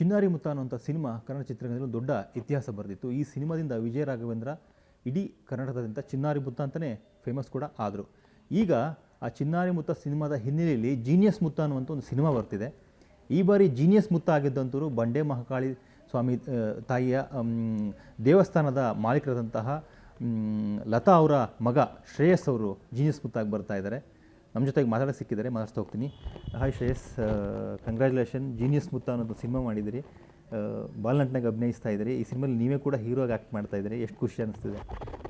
ಚಿನ್ನಾರಿ ಮುತ್ತ ಅನ್ನುವಂಥ ಸಿನಿಮಾ ಕನ್ನಡ ಚಿತ್ರರಂಗದಲ್ಲಿ ದೊಡ್ಡ ಇತಿಹಾಸ ಬರೆದಿತ್ತು. ಈ ಸಿನಿಮಾದಿಂದ ವಿಜಯ ರಾಘವೇಂದ್ರ ಇಡೀ ಕರ್ನಾಟಕದಾದ್ಯಂತ ಚಿನ್ನಾರಿ ಮುತ್ತ ಅಂತಲೇ ಫೇಮಸ್ ಕೂಡ ಆದರು. ಈಗ ಆ ಚಿನ್ನಾರಿ ಮುತ್ತ ಸಿನಿಮಾದ ಹಿನ್ನೆಲೆಯಲ್ಲಿ ಜೀನಿಯಸ್ ಮುತ್ತ ಅನ್ನುವಂಥ ಒಂದು ಸಿನಿಮಾ ಬರ್ತಿದೆ. ಈ ಬಾರಿ ಜೀನಿಯಸ್ ಮುತ್ತ ಆಗಿದ್ದಂಥವ್ರು ಬಂಡೆ ಮಹಾಕಾಳಿ ಸ್ವಾಮಿ ತಾಯಿಯ ದೇವಸ್ಥಾನದ ಮಾಲೀಕರಾದಂತಹ ಲತಾ ಅವರ ಮಗ ಶ್ರೇಯಸ್ ಅವರು ಜೀನಿಯಸ್ ಮುತ್ತಾಗಿ ಬರ್ತಾ ಇದ್ದಾರೆ. ನಮ್ಮ ಜೊತೆಗೆ ಮಾತಾಡೋಕೆ ಸಿಕ್ಕಿದ್ದಾರೆ ಮಾತಾಡ್ತಾ ಹೋಗ್ತೀನಿ. ಹಾಯ್ ಶ್ರೇಯಸ್ ಕಂಗ್ರ್ಯಾಚುಲೇಷನ್ ಜೀನಿಯಸ್ ಮುತ್ತ ಅನ್ನೋದು ಸಿನಿಮಾ ಮಾಡಿದಿರಿ ಬಾಲ್ನಟ್ನಾಗ ಅಭಿನಯಿಸ್ತಾ ಇದ್ದೀರಿ. ಈ ಸಿನಿಮಾಲಿ ನೀವೇ ಕೂಡ ಹೀರೋಗಿ ಆ್ಯಕ್ಟ್ ಮಾಡ್ತಾ ಇದ್ದೀರಿ. ಎಷ್ಟು ಖುಷಿ ಅನಿಸ್ತಿದೆ?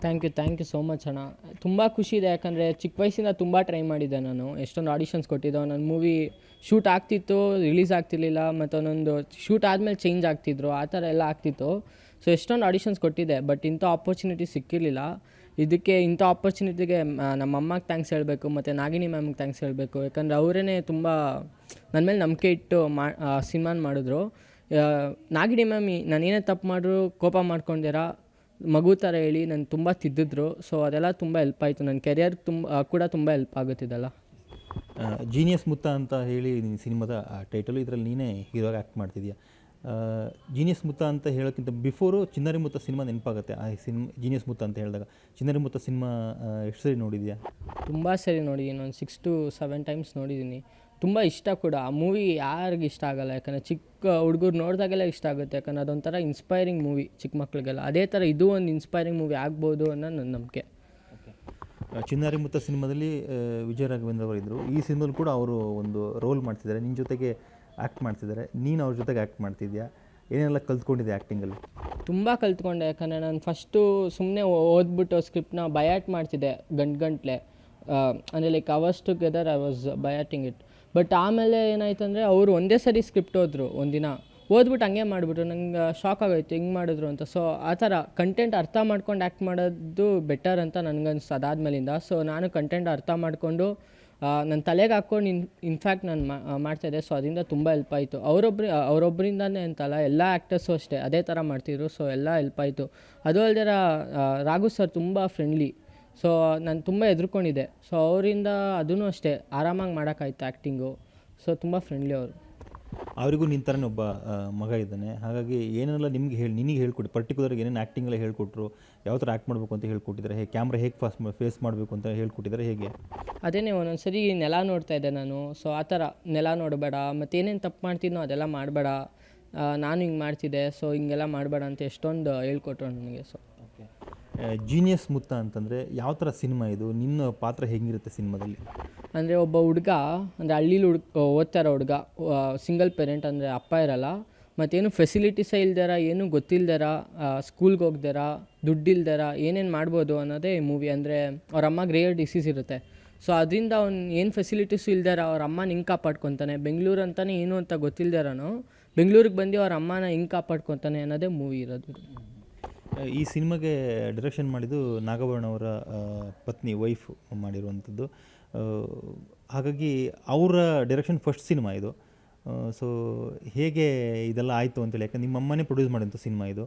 Thank you thank you so much ಅಣ್ಣ. ತುಂಬ ಖುಷಿ ಇದೆ, ಯಾಕಂದರೆ ಚಿಕ್ಕ ವಯಸ್ಸಿಂದ ತುಂಬ ಟ್ರೈ ಮಾಡಿದ್ದೆ ನಾನು. ಎಷ್ಟೊಂದು ಆಡಿಷನ್ಸ್ ಕೊಟ್ಟಿದ್ದೆ, ನನ್ನ ಮೂವಿ ಶೂಟ್ ಆಗ್ತಿತ್ತು ರಿಲೀಸ್ ಆಗ್ತಿರ್ಲಿಲ್ಲ ಮತ್ತು ಒಂದೊಂದು ಶೂಟ್ ಆದಮೇಲೆ ಚೇಂಜ್ ಆಗ್ತಿದ್ರು, ಆ ಥರ ಎಲ್ಲ ಆಗ್ತಿತ್ತು. ಸೊ ಎಷ್ಟೊಂದು ಆಡಿಷನ್ಸ್ ಕೊಟ್ಟಿದೆ ಬಟ್ ಇಂಥ ಆಪರ್ಚುನಿಟಿ ಸಿಕ್ಕಿರಲಿಲ್ಲ. ಇದಕ್ಕೆ ಇಂಥ ಆಪರ್ಚುನಿಟಿಗೆ ನಮ್ಮ ಅಮ್ಮಗೆ ಥ್ಯಾಂಕ್ಸ್ ಹೇಳಬೇಕು, ಮತ್ತು ನಾಗಿನಿ ಮ್ಯಾಮ್ಗೆ ಥ್ಯಾಂಕ್ಸ್ ಹೇಳಬೇಕು. ಯಾಕಂದರೆ ಅವರೇ ತುಂಬ ನನ್ನ ಮೇಲೆ ನಂಬಿಕೆ ಇಟ್ಟು ಮಾ ಸಿನಿಮಾನ ಮಾಡಿದ್ರು. ನಾಗಿನಿ ಮ್ಯಾಮ್ ನಾನು ಏನೇ ತಪ್ಪು ಮಾಡಿದ್ರು ಕೋಪ ಮಾಡ್ಕೊಂಡಿರ, ಮಗು ಥರ ಹೇಳಿ ನಾನು ತುಂಬ ತಿದ್ದಿದ್ರು. ಸೊ ಅದೆಲ್ಲ ತುಂಬ ಹೆಲ್ಪ್ ಆಯಿತು. ನನ್ನ ಕೆರಿಯರ್ ತುಂಬ ಕೂಡ ತುಂಬ ಹೆಲ್ಪ್ ಆಗುತ್ತಿದ್ದಲ್ಲ ಜೀನಿಯಸ್ ಮುತ್ತ ಅಂತ ಹೇಳಿ ನಿನ್ನ ಸಿನಿಮಾದ ಟೈಟಲು ಇದರಲ್ಲಿ ನೀನೇ ಹೀರೋಗಿ ಆ್ಯಕ್ಟ್ ಮಾಡ್ತಿದ್ಯಾ? ಜೀನಿಯಸ್ ಮುತ್ತ ಅಂತ ಹೇಳೋಕ್ಕಿಂತ ಬಿಫೋರು ಚಿನ್ನರಿ ಮುತ್ತ ಸಿನಿಮಾ ನೆನಪಾಗುತ್ತೆ. ಆ ಸಿನಿಮಾ ಜೀನಿಯಸ್ ಮುತ್ತ ಅಂತ ಹೇಳಿದಾಗ. ಚಿನ್ನರಿ ಮುತ್ತ ಸಿನಿಮಾ ಎಷ್ಟು ಸರಿ ನೋಡಿದ್ಯಾ? ತುಂಬ ಸರಿ ನೋಡಿದ್ದೀನಿ ಒಂದು ಸಿಕ್ಸ್ ಟು ಸೆವೆನ್ ಟೈಮ್ಸ್ ನೋಡಿದ್ದೀನಿ ತುಂಬ ಇಷ್ಟ ಕೂಡ. ಆ ಮೂವಿ ಯಾರಿಗೆ ಇಷ್ಟ ಆಗಲ್ಲ. ಯಾಕಂದರೆ ಚಿಕ್ಕ ಹುಡುಗರು ನೋಡಿದಾಗೆಲ್ಲ ಇಷ್ಟ ಆಗುತ್ತೆ. ಯಾಕಂದರೆ ಅದೊಂಥರ ಇನ್ಸ್ಪೈರಿಂಗ್ ಮೂವಿ ಚಿಕ್ಕ ಮಕ್ಕಳಿಗೆಲ್ಲ ಅದೇ ಥರ ಇದು ಒಂದು ಇನ್ಸ್ಪೈರಿಂಗ್ ಮೂವಿ ಆಗ್ಬೋದು ಅನ್ನೋ ನನ್ನ ನಂಬಿಕೆ. ಚಿನ್ನಾರಿ ಮುತ್ತ ಸಿನಿಮಾದಲ್ಲಿ ವಿಜಯ ರಾಘವೇಂದ್ರ ಅವರಿದ್ದರು ಈ ಸಿನಿಮಾದಲ್ಲಿ ಕೂಡ ಅವರು ಒಂದು ರೋಲ್ ಮಾಡ್ತಿದ್ದಾರೆ. ನಿನ್ನ ಜೊತೆಗೆ ಆ್ಯಕ್ಟ್ ಮಾಡ್ತಿದ್ದಾರೆ. ನೀನು ಅವ್ರ ಜೊತೆಗೆ ಆ್ಯಕ್ಟ್ ಮಾಡ್ತಿದ್ಯಾ? ಏನೆಲ್ಲ ಕಲ್ತ್ಕೊಂಡಿದ್ದೆ ಆ್ಯಕ್ಟಿಂಗಲ್ಲಿ ತುಂಬ ಕಲ್ತ್ಕೊಂಡೆ ಯಾಕಂದರೆ ನಾನು ಫಸ್ಟು ಸುಮ್ಮನೆ ಓದ್ಬಿಟ್ಟು ಸ್ಕ್ರಿಪ್ಟ್ನ ಬಯಾಟ್ ಮಾಡ್ತಿದ್ದೆ ಗಂಟು ಗಂಟ್ಲೆ. ಅಂದರೆ like hours together I was batting it but ಆಮೇಲೆ ಏನಾಯ್ತು ಅಂದರೆ ಅವರು ಒಂದೇ ಸರಿ ಸ್ಕ್ರಿಪ್ಟ್ ಓದ್ರು ಒಂದಿನ. ಓದ್ಬಿಟ್ಟು ಹಂಗೆ ಮಾಡಿಬಿಟ್ರು. ನಂಗೆ ಶಾಕ್ ಆಗೋಯ್ತು. ಹಿಂಗೆ ಮಾಡಿದ್ರು ಅಂತ. ಸೊ ಆ ಥರ ಕಂಟೆಂಟ್ ಅರ್ಥ ಮಾಡ್ಕೊಂಡು ಆ್ಯಕ್ಟ್ ಮಾಡೋದು ಬೆಟರ್ ಅಂತ ನನಗನ್ಸ್ತು ಅದಾದ್ಮೇಲಿಂದ. ಸೊ ನಾನು ಕಂಟೆಂಟ್ ಅರ್ಥ ಮಾಡಿಕೊಂಡು ನನ್ನ ತಲೆಗೆ ಹಾಕ್ಕೊಂಡು ಇನ್ ಇನ್ಫ್ಯಾಕ್ಟ್ ನಾನು ಮಾಡ್ತಾ ಇದ್ದೆ. ಸೊ ಅದರಿಂದ ತುಂಬ ಹೆಲ್ಪ್ ಆಯಿತು. ಅವರೊಬ್ಬರು ಅವರೊಬ್ಬರಿಂದಾನೇ ಅಂತಲ್ಲ, ಎಲ್ಲ ಆ್ಯಕ್ಟರ್ಸು ಅಷ್ಟೇ. ಅದೇ ಥರ ಮಾಡ್ತಿದ್ರು ಸೊ ಎಲ್ಲ ಹೆಲ್ಪ್ ಆಯಿತು. ಅದು ಅಲ್ದಿರ ರಾಘು ಸರ್ ತುಂಬ ಫ್ರೆಂಡ್ಲಿ ಸೊ ನಾನು ತುಂಬ ಹೆದರ್ಕೊಂಡಿದ್ದೆ ಸೊ ಅವರಿಂದ ಅದೂ ಅಷ್ಟೇ. ಆರಾಮಾಗಿ ಮಾಡೋಕ್ಕಾಯ್ತು ಆ್ಯಕ್ಟಿಂಗು ಸೊ ತುಂಬ ಫ್ರೆಂಡ್ಲಿ ಅವರು. ಅವರಿಗೂ ನಿನ್ನ ಥರನೇ ಒಬ್ಬ ಮಗ ಇದ್ದಾನೆ. ಹಾಗಾಗಿ ಏನೆಲ್ಲ ನಿಮ್ಗೆ ಹೇಳಿ ನಿನಗೆ ಹೇಳ್ಕೊಟ್ಟು ಪರ್ಟಿಕ್ಯುಲರ್ ಏನೇನು ಆ್ಯಕ್ಟಿಂಗ್ ಎಲ್ಲ ಹೇಳ್ಕೊಟ್ರು ಯಾವ ಥರ ಆ್ಯಕ್ಟ್ ಮಾಡಬೇಕು ಅಂತ ಹೇಳ್ಕೊಟ್ಟಿದ್ದಾರೆ ಹೇಗೆ ಕ್ಯಾಮ್ರಾ ಹೇಗೆ ಫಾಸ್ ಫೇಸ್ ಮಾಡಬೇಕು ಅಂತ ಹೇಳ್ಕೊಟ್ಟಿದ್ದಾರೆ ಹೇಗೆ? ಅದೇನೇ ಒಂದೊಂದು ಸರಿ ನೆಲ ನೋಡ್ತಾ ಇದ್ದೆ ನಾನು. ಸೊ ಆ ಥರ ನೆಲ ನೋಡಬೇಡ ಮತ್ತು ಏನೇನು ತಪ್ಪು ಮಾಡ್ತಿದ್ನೋ ಅದೆಲ್ಲ ಮಾಡಬೇಡ. ನಾನು ಹಿಂಗೆ ಮಾಡ್ತಿದ್ದೆ ಸೊ ಹಿಂಗೆಲ್ಲ ಮಾಡಬೇಡ ಅಂತ ಎಷ್ಟೊಂದು ಹೇಳ್ಕೊಟ್ರು ನನಗೆ ಸೊ ಓಕೆ ಜೀನಿಯಸ್ ಮುತ್ತ ಅಂತಂದರೆ ಯಾವ ಥರ ಸಿನಿಮಾ ಇದು? ನಿನ್ನ ಪಾತ್ರ ಹೆಂಗಿರುತ್ತೆ ಸಿನಿಮಾದಲ್ಲಿ ಅಂದರೆ ಒಬ್ಬ ಹುಡುಗ, ಅಂದರೆ ಹಳ್ಳೀಲಿ ಹುಡ್ ಓದ್ತಾ ಇರೋ ಹುಡುಗ ಸಿಂಗಲ್ ಪೇರೆಂಟ್ ಅಂದರೆ ಅಪ್ಪ ಇರಲ್ಲ, ಮತ್ತೇನು ಫೆಸಿಲಿಟೀಸೇ ಇಲ್ದಾರ, ಏನು ಗೊತ್ತಿಲ್ದಾರ ಸ್ಕೂಲ್ಗೆ ಹೋಗ್ದಾರ, ದುಡ್ಡಿಲ್ದಾರ, ಏನೇನು ಮಾಡ್ಬೋದು ಅನ್ನೋದೇ ಈ ಮೂವಿ ಅಂದರೆ ಅವ್ರ ಅಮ್ಮ ರೇರ್ ಡಿಸೀಸ್ ಇರುತ್ತೆ. ಸೊ ಅದರಿಂದ ಅವ್ನು ಏನು ಫೆಸಿಲಿಟೀಸು ಇಲ್ದಾರ, ಅವ್ರ ಅಮ್ಮನ ಹಿಂಗೆ ಕಾಪಾಡ್ಕೊತಾನೆ. ಬೆಂಗಳೂರು ಅಂತಲೇ ಏನು ಅಂತ ಗೊತ್ತಿಲ್ದಾರನು, ಬೆಂಗಳೂರಿಗೆ ಬಂದು ಅವ್ರ ಅಮ್ಮನ ಹಿಂಗೆ ಕಾಪಾಡ್ಕೊತಾನೆ ಅನ್ನೋದೇ ಮೂವಿ ಇರೋದು. ಈ ಸಿನಿಮಾಗೆ ಡೈರೆಕ್ಷನ್ ಮಾಡಿದ್ದು ನಾಗಭರಣ ಅವರ ಪತ್ನಿ ವೈಫ್ ಮಾಡಿರುವಂಥದ್ದು. ಹಾಗಾಗಿ ಅವರ ಡೈರೆಕ್ಷನ್ ಫಸ್ಟ್ ಸಿನಿಮಾ ಇದು. ಸೊ ಹೇಗೆ ಇದೆಲ್ಲ ಆಯಿತು ಅಂತೇಳಿ, ಯಾಕಂದ್ರೆ ನಿಮ್ಮ ಅಮ್ಮನೇ ಪ್ರೊಡ್ಯೂಸ್ ಮಾಡಿದಂಥ ಸಿನಿಮಾ ಇದು.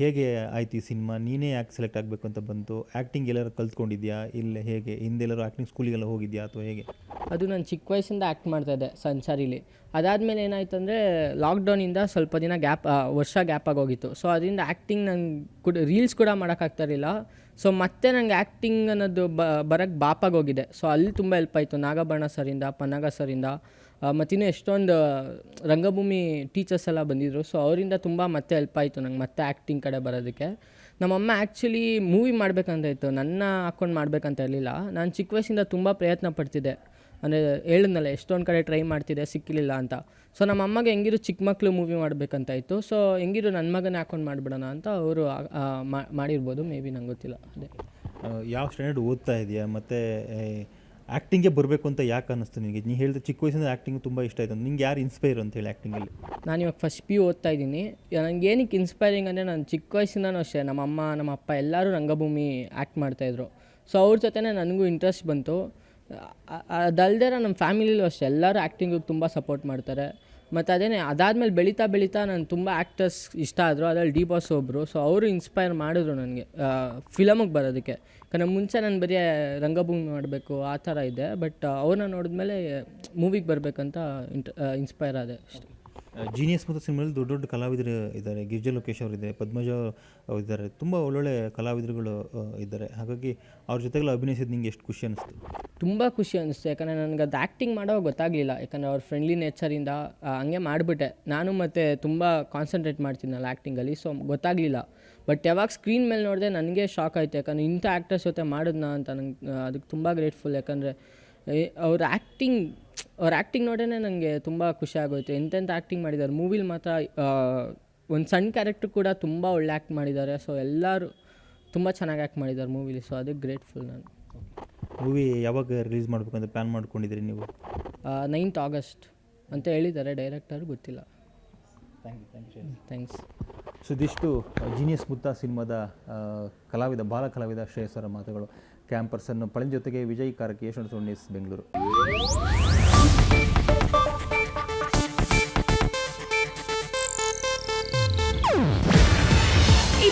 ಹೇಗೆ ಆಯ್ತು ಈ ಸಿನಿಮಾ? ನೀನೇ ಯಾಕೆ ಸೆಲೆಕ್ಟ್ ಆಗಬೇಕು ಅಂತ ಬಂತು? ಆ್ಯಕ್ಟಿಂಗ್ ಎಲ್ಲರೂ ಕಲ್ತ್ಕೊಂಡಿದ್ಯಾ? ಇಲ್ಲ ಹೇಗೆ? ಹಿಂದೆಲ್ಲರೂ ಆ್ಯಕ್ಟಿಂಗ್ ಸ್ಕೂಲಿಗೆಲ್ಲ ಹೋಗಿದ್ಯಾ ಅಥವಾ ಹೇಗೆ? ಅದು ನಾನು ಚಿಕ್ಕ ವಯಸ್ಸಿಂದ ಆ್ಯಕ್ಟ್ ಮಾಡ್ತಾಯಿದ್ದೆ ಸಂಚಾರಿಲಿ. ಅದಾದಮೇಲೆ ಏನಾಯ್ತು ಅಂದರೆ ಲಾಕ್ಡೌನಿಂದ ಸ್ವಲ್ಪ ದಿನ ಗ್ಯಾಪ್ ವರ್ಷ ಗ್ಯಾಪ್ ಆಗೋಗಿತ್ತು ಸೊ ಅದರಿಂದ ಆ್ಯಕ್ಟಿಂಗ್ ನಂಗೆ ಕೂಡ ರೀಲ್ಸ್ ಕೂಡ ಮಾಡೋಕ್ಕಾಗ್ತಾಯಿರಲಿಲ್ಲ ಸೊ ಮತ್ತೆ ನಂಗೆ ಆ್ಯಕ್ಟಿಂಗ್ ಅನ್ನೋದು ಬ ಬರೋಕ್ಕೆ ಬಾಪಾಗೋಗಿದೆ ಸೊ ಅಲ್ಲಿ ತುಂಬ ಹೆಲ್ಪ್ ಆಯಿತು. ನಾಗಬಣ್ಣ ಸರಿಂದ ಪನ್ನಗ ಸರಿಂದ ಮತ್ತಿನ್ನೂ ಎಷ್ಟೊಂದು ರಂಗಭೂಮಿ ಟೀಚರ್ಸ್ ಎಲ್ಲ ಬಂದಿದ್ದರು ಸೊ ಅವರಿಂದ ತುಂಬ ಮತ್ತೆ ಹೆಲ್ಪ್ ಆಯಿತು ನಂಗೆ, ಮತ್ತೆ ಆ್ಯಕ್ಟಿಂಗ್ ಕಡೆ ಬರೋದಕ್ಕೆ. ನಮ್ಮಮ್ಮ ಆ್ಯಕ್ಚುಲಿ ಮೂವಿ ಮಾಡಬೇಕಂತ ಇತ್ತು. ನನ್ನ ಹಾಕ್ಕೊಂಡು ಮಾಡಬೇಕಂತ ಇರಲಿಲ್ಲ. ನಾನು ಚಿಕ್ಕ ವಯಸ್ಸಿಂದ ತುಂಬ ಪ್ರಯತ್ನ ಪಡ್ತಿದ್ದೆ. ಅಂದರೆ ಹೇಳಿದ್ನಲ್ಲ, ಎಷ್ಟೊಂದು ಕಡೆ ಟ್ರೈ ಮಾಡ್ತಿದ್ದೆ ಸಿಕ್ಕಿಲ್ಲ ಅಂತ. ಸೊ ನಮ್ಮ ಅಮ್ಮಗೆ ಹೆಂಗಿರು ಚಿಕ್ಕ ಮಕ್ಕಳು ಮೂವಿ ಮಾಡಬೇಕಂತ ಇತ್ತು. ಸೊ ಹೆಂಗಿರು ನನ್ನ ಮಗನೇ ಹಾಕೊಂಡು ಮಾಡಿಬಿಡೋಣ ಅಂತ ಅವರು ಮಾಡಿರ್ಬೋದು. ಮೇ ಬಿ ನಂಗೆ ಗೊತ್ತಿಲ್ಲ. ಅದೇ. ಯಾವ ಸ್ಟ್ಯಾಂಡರ್ಡ್ ಓದ್ತಾ ಇದೆಯಾ? ಮತ್ತು ಆ್ಯಕ್ಟಿಂಗೆ ಬರಬೇಕು ಅಂತ ಯಾಕೆ ಅನ್ನಿಸ್ತು ನಿಮಗೆ ನೀ ಹೇಳಿದ ಚಿಕ್ಕ ವಯಸ್ಸಿಂದ ಆ್ಯಕ್ಟಿಂಗ್ ತುಂಬ ಇಷ್ಟ ಆಯಿತು. ನಿಂಗೆ ಯಾರು ಇನ್ಸ್ಪೈರ್ ಅಂತ ಹೇಳಿ ಆ್ಯಕ್ಟಿಂಗಲ್ಲಿ ನಾನು ಇವಾಗ ಫಸ್ಟ್ ಪಿ ಯು ಓದ್ತಾ ಇದ್ದೀನಿ. ನನಗೆ ಏನಕ್ಕೆ ಇನ್ಸ್ಪೈರಿಂಗ್ ಅಂದರೆ ನಾನು ಚಿಕ್ಕ ವಯಸ್ಸಿಂದನೂ ಅಷ್ಟೇ. ನಮ್ಮ ಅಮ್ಮ, ನಮ್ಮ ಅಪ್ಪ ಎಲ್ಲರೂ ರಂಗಭೂಮಿ ಆ್ಯಕ್ಟ್ ಮಾಡ್ತಾಯಿದ್ರು ಸೊ ಅವ್ರ ಜೊತೆನೇ ನನಗೂ ಇಂಟ್ರೆಸ್ಟ್ ಬಂತು. ಅದಲ್ದೇ ನಮ್ಮ ಫ್ಯಾಮಿಲಿಲೂ ಅಷ್ಟೇ. ಎಲ್ಲರೂ ಆ್ಯಕ್ಟಿಂಗಿಗೆ ತುಂಬ ಸಪೋರ್ಟ್ ಮಾಡ್ತಾರೆ. ಮತ್ತು ಅದೇನೇ, ಅದಾದಮೇಲೆ ಬೆಳೀತಾ ಬೆಳೀತಾ ನಾನು ತುಂಬ ಆ್ಯಕ್ಟರ್ಸ್ ಇಷ್ಟ ಆದರು, ಅದ್ರಲ್ಲಿ ಡಿ ಬಾಸ್ ಒಬ್ಬರು ಸೊ ಅವರು ಇನ್ಸ್ಪೈರ್ ಮಾಡಿದ್ರು ನನಗೆ. ಫಿಲಮಿಗೆ ಬರೋದಕ್ಕೆ. ಯಾಕಂದರೆ ಮುಂಚೆ ನಾನು ಬರೀ ರಂಗಭೂಮಿ ಮಾಡಬೇಕು, ಆ ಥರ ಇದೆ. ಬಟ್ ಅವ್ರನ್ನ ನೋಡಿದ್ಮೇಲೆ ಮೂವಿಗೆ ಬರಬೇಕಂತ ಇಂಟ್ ಇನ್ಸ್ಪೈರ್ ಆದೆ ಅಷ್ಟೇ. ಜೀನಿಯಸ್ ಮತ್ತು ಸಿನಿಮಾದಲ್ಲಿ ದೊಡ್ಡ ದೊಡ್ಡ ಕಲಾವಿದರು ಇದ್ದಾರೆ. ಗಿರಿಜಾ ಲೋಕೇಶ್ ಅವರಿದ್ದಾರೆ ಪದ್ಮಜ ಅವ್ರು ಇದ್ದಾರೆ ತುಂಬ ಒಳ್ಳೊಳ್ಳೆ ಕಲಾವಿದರುಗಳು ಇದ್ದಾರೆ. ಹಾಗಾಗಿ ಅವ್ರ ಜೊತೆಗೆಲ್ಲ ಅಭಿನಯಿಸಿದ ನಿಮಗೆ ಎಷ್ಟು ಖುಷಿ ಅನಿಸ್ತು? ತುಂಬ ಖುಷಿ ಅನಿಸ್ತು. ಯಾಕಂದರೆ ನನಗೆ ಅದು ಆ್ಯಕ್ಟಿಂಗ್ ಮಾಡೋ ಗೊತ್ತಾಗಲಿಲ್ಲ. ಯಾಕಂದರೆ ಅವ್ರ ಫ್ರೆಂಡ್ಲಿ ನೇಚರಿಂದ ಹಂಗೆ ಮಾಡಿಬಿಟ್ಟೆ. ನಾನು ಮತ್ತು ತುಂಬ ಕಾನ್ಸಂಟ್ರೇಟ್ ಮಾಡ್ತೀನಲ್ಲ ಆ್ಯಕ್ಟಿಂಗಲ್ಲಿ ಸೊ ಗೊತ್ತಾಗಲಿಲ್ಲ. ಬಟ್ ಯಾವಾಗ ಸ್ಕ್ರೀನ್ ಮೇಲೆ ನೋಡಿದೆ ನನಗೆ ಶಾಕ್ ಆಯಿತು. ಯಾಕಂದರೆ ಇಂಥ ಆ್ಯಕ್ಟರ್ಸ್ ಜೊತೆ ಮಾಡಿದ್ನಾ ಅಂತ ನಂಗೆ ಅದಕ್ಕೆ ತುಂಬ ಗ್ರೇಟ್ಫುಲ್ ಯಾಕಂದರೆ ಅವ್ರ ಆ್ಯಕ್ಟಿಂಗ್ ಅವ್ರ ಆ್ಯಕ್ಟಿಂಗ್ ನೋಡೇ ನನಗೆ ತುಂಬ ಖುಷಿ ಆಗೋಯ್ತು. ಎಂತೆಂಥ ಆ್ಯಕ್ಟಿಂಗ್ ಮಾಡಿದ್ದಾರೆ ಮೂವಿಲಿ ಮಾತ್ರ ಒಂದು ಸಣ್ಣ ಕ್ಯಾರೆಕ್ಟ್ರ್ ಕೂಡ ತುಂಬ ಒಳ್ಳೆ ಆ್ಯಕ್ಟ್ ಮಾಡಿದ್ದಾರೆ ಸೊ ಎಲ್ಲರೂ ತುಂಬ ಚೆನ್ನಾಗಿ ಆ್ಯಕ್ಟ್ ಮಾಡಿದ್ದಾರೆ ಮೂವಿಲಿ ಸೊ ಅದಕ್ಕೆ ಗ್ರೇಟ್ಫುಲ್ ನಾನು. ಮೂವಿ ಯಾವಾಗ ರಿಲೀಸ್ ಮಾಡಬೇಕಂತ ಪ್ಲ್ಯಾನ್ ಮಾಡ್ಕೊಂಡಿದ್ದೀರಿ ನೀವು? ನೈನ್ತ್ ಆಗಸ್ಟ್ ಅಂತ ಹೇಳಿದ್ದಾರೆ ಡೈರೆಕ್ಟರ್ ಗೊತ್ತಿಲ್ಲ. Thank you thank you thanks so ಇದಿಷ್ಟು ಜೀನಿಯಸ್ ಮುತ್ತ ಸಿನಿಮಾದ ಆ, ಕಲಾವಿದ ಬಾಲ ಕಲಾವಿದ ಶ್ರೇಯಸರ ಮಾತುಗಳು. ಕ್ಯಾಂಪರ್ಸನ್ನು ಪಳನ್ ಜೊತೆಗೆ ವಿಜಯ್ ಕಾರಕ್ಕೆ ಯಶವಂತ ಸೋಣಿಸ್ ಬೆಂಗಳೂರು.